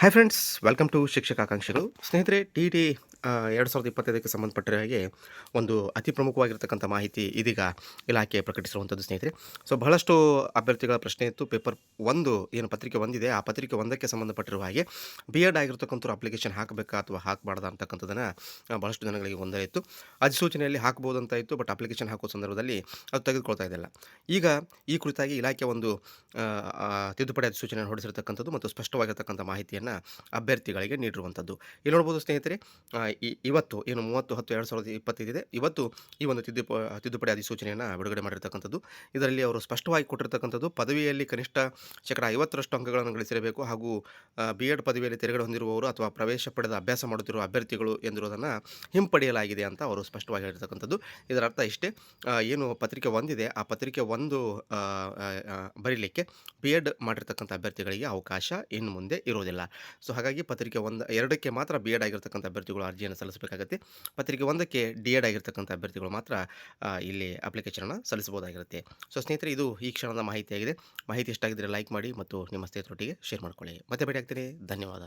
Hi friends welcome to ಶಿಕ್ಷಕ ಆಕಾಂಕ್ಷಿಗಳು ಸ್ನೇಹಿತರೆ ಟಿ ಟಿ ಎರಡು ಸಾವಿರದ ಇಪ್ಪತ್ತೈದಕ್ಕೆ ಸಂಬಂಧಪಟ್ಟ ಹಾಗೆ ಒಂದು ಅತಿ ಪ್ರಮುಖವಾಗಿರ್ತಕ್ಕಂಥ ಮಾಹಿತಿ ಇದೀಗ ಇಲಾಖೆ ಪ್ರಕಟಿಸಿರುವಂಥದ್ದು, ಸ್ನೇಹಿತರೆ. ಸೊ ಬಹಳಷ್ಟು ಅಭ್ಯರ್ಥಿಗಳ ಪ್ರಶ್ನೆ ಇತ್ತು. ಪೇಪರ್ ಒಂದು ಏನು ಪತ್ರಿಕೆ ಒಂದಿದೆ. ಆ ಪತ್ರಿಕೆ ಒಂದಕ್ಕೆ ಸಂಬಂಧಪಟ್ಟಿರುವ ಹಾಗೆ ಬಿ ಎಡ್ ಆಗಿರ್ತಕ್ಕಂಥ ಅಪ್ಲಿಕೇಶನ್ ಹಾಕಬೇಕಾ ಅಥವಾ ಹಾಕಬಾರ್ದಾ ಅಂತಕ್ಕಂಥದ್ದನ್ನು ಬಹಳಷ್ಟು ಜನಗಳಿಗೆ ಒಂದೇ ಇತ್ತು. ಅಧಿಸೂಚನೆಯಲ್ಲಿ ಹಾಕ್ಬೋದು ಅಂತ ಇತ್ತು, ಬಟ್ ಅಪ್ಲಿಕೇಶನ್ ಹಾಕೋ ಸಂದರ್ಭದಲ್ಲಿ ಅದು ತೆಗೆದುಕೊಳ್ತಾ ಇದ್ದಿಲ್ಲ. ಈಗ ಈ ಕುರಿತಾಗಿ ಇಲಾಖೆ ಒಂದು ತಿದ್ದುಪಡಿ ಅಧಿಸೂಚನೆ ಹೊರಡಿಸಿರ್ತಕ್ಕಂಥದ್ದು ಮತ್ತು ಸ್ಪಷ್ಟವಾಗಿರ್ತಕ್ಕಂಥ ಮಾಹಿತಿಯನ್ನು ಅಭ್ಯರ್ಥಿಗಳಿಗೆ ನೀಡಿರುವಂಥದ್ದು. ಇಲ್ಲಿ ನೋಡ್ಬೋದು, ಸ್ನೇಹಿತರೆ ಇವತ್ತು ಏನು ಮೂವತ್ತು ಹತ್ತು ಎರಡು ಸಾವಿರದ ಇಪ್ಪತ್ತೈದಿದೆ. ಇವತ್ತು ಈ ಒಂದು ತಿದ್ದುಪ, ತಿದ್ದುಪಡಿ ಅಧಿಸೂಚನೆಯನ್ನು ಬಿಡುಗಡೆ ಮಾಡಿರ್ತಕ್ಕಂಥದ್ದು. ಇದರಲ್ಲಿ ಅವರು ಸ್ಪಷ್ಟವಾಗಿ ಕೊಟ್ಟಿರ್ತಕ್ಕಂಥದ್ದು ಪದವಿಯಲ್ಲಿ ಕನಿಷ್ಠ ಶೇಕಡ ಐವತ್ತರಷ್ಟು ಅಂಕಗಳನ್ನು ಗಳಿಸಿರಬೇಕು ಹಾಗೂ ಬಿ ಎಡ್ ಪದವಿಯಲ್ಲಿ ತೆರೆಗಡೆ ಹೊಂದಿರುವವರು ಅಥವಾ ಪ್ರವೇಶ ಪಡೆದ ಅಭ್ಯಾಸ ಮಾಡುತ್ತಿರುವ ಅಭ್ಯರ್ಥಿಗಳು ಎಂದಿರುವುದನ್ನು ಹಿಂಪಡೆಯಲಾಗಿದೆ ಅಂತ ಅವರು ಸ್ಪಷ್ಟವಾಗಿ ಹೇಳಿರ್ತಕ್ಕಂಥದ್ದು. ಇದರ ಅರ್ಥ ಇಷ್ಟೇ ಏನು ಪತ್ರಿಕೆ ಒಂದಿದೆ, ಆ ಪತ್ರಿಕೆ ಒಂದು ಬರೀಲಿಕ್ಕೆ ಬಿ ಎಡ್ ಮಾಡಿರ್ತಕ್ಕಂಥ ಅಭ್ಯರ್ಥಿಗಳಿಗೆ ಅವಕಾಶ ಇನ್ನು ಮುಂದೆ ಇರೋದಿಲ್ಲ ಸೊ, ಹಾಗಾಗಿ ಪತ್ರಿಕೆ ಒಂದು, ಎರಡಕ್ಕೆ ಮಾತ್ರ ಬಿ ಎಡ್ ಆಗಿರ್ತಕ್ಕಂಥ ಅಭ್ಯರ್ಥಿಗಳು ಅರ್ಜಿಯನ್ನು ಸಲ್ಲಿಸಬೇಕಾಗುತ್ತೆ. ಪತ್ರಿಕೆ ಒಂದಕ್ಕೆ ಡಿ ಎಡ್ ಆಗಿರ್ತಕ್ಕಂಥ ಅಭ್ಯರ್ಥಿಗಳು ಮಾತ್ರ ಇಲ್ಲಿ ಅಪ್ಲಿಕೇಶನನ್ನು ಸಲ್ಲಿಸಬಹುದಾಗಿರುತ್ತೆ. ಸೊ ಸ್ನೇಹಿತರೆ, ಇದು ಈ ಕ್ಷಣದ ಮಾಹಿತಿಯಾಗಿದೆ. ಮಾಹಿತಿ ಇಷ್ಟ ಆಗಿದ್ದರೆ ಲೈಕ್ ಮಾಡಿ ಮತ್ತು ನಿಮ್ಮ ಸ್ನೇಹಿತರೊಟ್ಟಿಗೆ ಶೇರ್ ಮಾಡ್ಕೊಳ್ಳಿ. ಮತ್ತೆ ಭೇಟಿ ಆಗ್ತೀನಿ ಧನ್ಯವಾದ.